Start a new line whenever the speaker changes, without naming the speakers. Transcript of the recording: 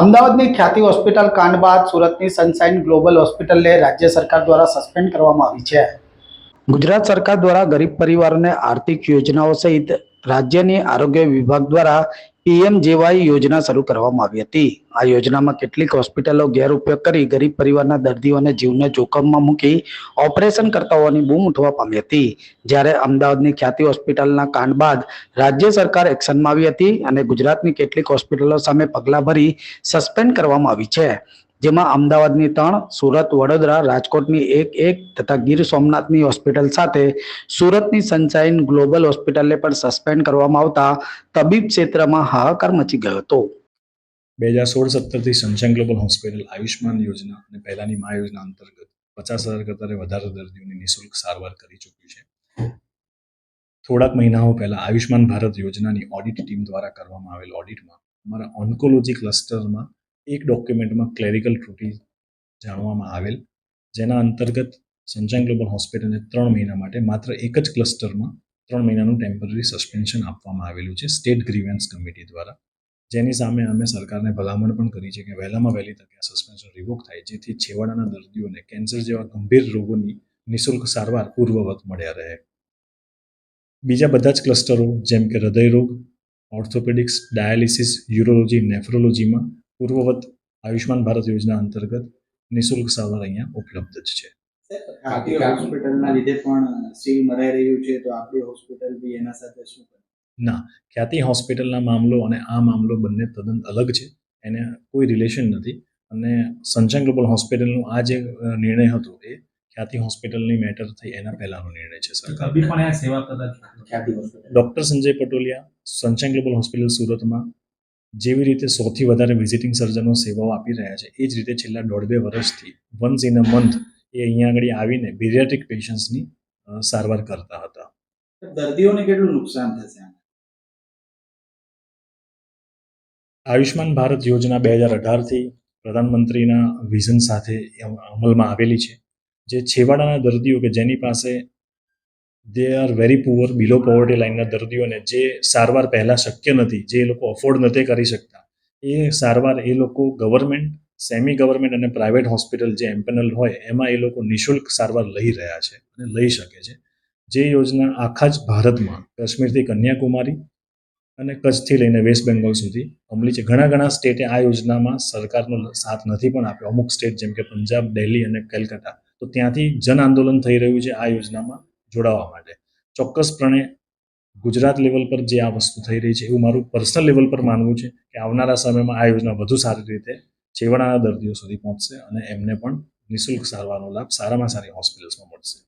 અમદાવાદની ખ્યાતિ હોસ્પિટલ કાંડ બાદ સુરતની સનસાઇન ગ્લોબલ હોસ્પિટલને રાજ્ય સરકાર દ્વારા સસ્પેન્ડ કરવામાં આવી છે. ગુજરાત સરકાર દ્વારા ગરીબ પરિવારોને આર્થિક યોજનાઓ સહિત રાજ્યની આરોગ્ય વિભાગ દ્વારા પીએમ જેવાય યોજના શરૂ કરવામાં આવી હતી. આ યોજનામાં કેટલીક હોસ્પિટલો ગેરઉપયોગ કરી ગરીબ પરિવારના દર્દીઓને જીવને જોખમમાં મૂકી ઓપરેશન કરતા હોવાની બૂમ ઉઠવા પામી હતી. જ્યારે અમદાવાદની ખ્યાતિ હોસ્પિટલના કાંડ બાદ રાજ્ય સરકાર એક્શનમાં આવી હતી અને ગુજરાતની કેટલીક હોસ્પિટલો સામે પગલાં ભરી સસ્પેન્ડ કરવામાં આવી છે. જેમાં અમદાવાદની ત્રણ, સુરત, વડોદરા, રાજકોટની એક એક તથા ગીર સોમનાથની હોસ્પિટલ સાથે સુરતની સનશાઇન ગ્લોબલ હોસ્પિટલને પણ સસ્પેન્ડ કરવામાં આવતા તબીબ ક્ષેત્રમાં હાહાકાર મચી ગયો હતો.
બે હજાર સોળ સત્તરથી સનશાઇન ગ્લોબલ હોસ્પિટલ આયુષ્માન યોજના અને પહેલાની મા યોજના અંતર્ગત પચાસ હજાર કરતાં વધારે દર્દીઓની નિઃશુલ્ક સારવાર કરી ચૂક્યું છે. થોડાક મહિનાઓ પહેલા આયુષ્માન ભારત યોજનાની ઓડિટ ટીમ દ્વારા કરવામાં આવેલ ઓડિટમાં અમારા ઓન્કોલોજી ક્લસ્ટરમાં એક ડોક્યુમેન્ટમાં ક્લેરિકલ ત્રુટિ જાણવામાં આવેલ, જેના અંતર્ગત સનશાઇન ગ્લોબલ હોસ્પિટલને ત્રણ મહિના માટે માત્ર એક જ ક્લસ્ટરમાં ત્રણ મહિનાનું ટેમ્પરરી સસ્પેન્શન આપવામાં આવેલું છે સ્ટેટ ગ્રીવન્સ કમિટી દ્વારા. જેની સામે અમે સરકારને ભલામણ પણ કરી છે કે વહેલામાં વહેલી તકે આ સસ્પેન્શન રિવોક થાય, જેથી છેવાડાના દર્દીઓને કેન્સર જેવા ગંભીર રોગોની નિઃશુલ્ક સારવાર પૂર્વવત મળ્યા રહે. બીજા બધા જ ક્લસ્ટરો જેમ કે હૃદયરોગ ઓર્થોપેડિક્સ ડાયાલિસિસ યુરોલોજી નેફ્રોલોજીમાં પૂર્વવત આયુષ્માન ભારત યોજના અંતર્ગત નિઃશુલ્ક સારવાર અહીંયા ઉપલબ્ધ જ છે.
હોસ્પિટલના લીધે પણ સીલ મરાઈ રહ્યું છે તો આપણી હોસ્પિટલ બી એના સાથે શું
ના ખ્યાતિ હોસ્પિટલના મામલો અને આ મામલો બંને તદ્દન અલગ છે એને કોઈ રિલેશન નથી. અને સનશાઇન ગ્લોબલ હોસ્પિટલનું આ જે નિર્ણય હતો એ ખ્યાતિ હોસ્પિટલની મેટર થઈ એના પહેલાનો નિર્ણય છે સરકાર
કભી પણ આ સેવા કરતા
Khyati Hospital
doctor Sanjay Patoliya Sunshine Global Hospital સુરતમાં જેવી રીતે સૌથી વધારે વિઝિટિંગ સર્જનો સેવાઓ આપી રહ્યા છે એ જ રીતે છેલ્લા દોઢ બે વર્ષથી વન્સ ઇન અ મંથ એ અહીંયા આગળ આવીને બિરિયાટિક પેશન્ટ્સની સારવાર કરતા હતા.
દર્દીઓને કેટલું નુકસાન થશે
આયુષ્માન ભારત યોજના બે હજાર અઢારથી પ્રધાનમંત્રીના વિઝન સાથે અમલમાં આવેલી છે જે છેવાડાના દર્દીઓ કે જેની પાસે they are very poor below poverty લાઇનના દર્દીઓને જે સારવાર પહેલાં શક્ય નથી, જે એ લોકો અફોર્ડ નથી કરી શકતા, એ સારવાર એ લોકો ગવર્મેન્ટ સેમી ગવર્મેન્ટ અને પ્રાઇવેટ હોસ્પિટલ જે એમ્પેનલ હોય, એમાં એ લોકો નિઃશુલ્ક સારવાર લઈ રહ્યા છે અને લઈ શકે છે. જે યોજના આખા જ ભારતમાં કાશ્મીરથી કન્યાકુમારી અને કચ્છથી લઈને વેસ્ટ બેંગોલ સુધી અમલી છે. ઘણા ઘણા સ્ટેટે આ યોજનામાં સરકારનો સાથ નથી પણ આપ્યો. અમુક સ્ટેટ જેમ કે પંજાબ દિલ્હી અને કલકત્તા. તો ત્યાંથી જન આંદોલન થઈ રહ્યું છે આ યોજનામાં. જોડાવા માટે. ચોક્કસપણે ગુજરાત લેવલ પર જે આ વસ્તુ થઈ રહી છે, એવું મારું પર્સનલ લેવલ પર માનવું છે કે આવનારા સમયમાં આ યોજના વધુ સારી રીતે છેવાડાના દર્દીઓ સુધી પહોંચશે અને એમને પણ નિઃશુલ્ક સારવારનો લાભ સારામાં સારી હોસ્પિટલ્સમાં મળશે.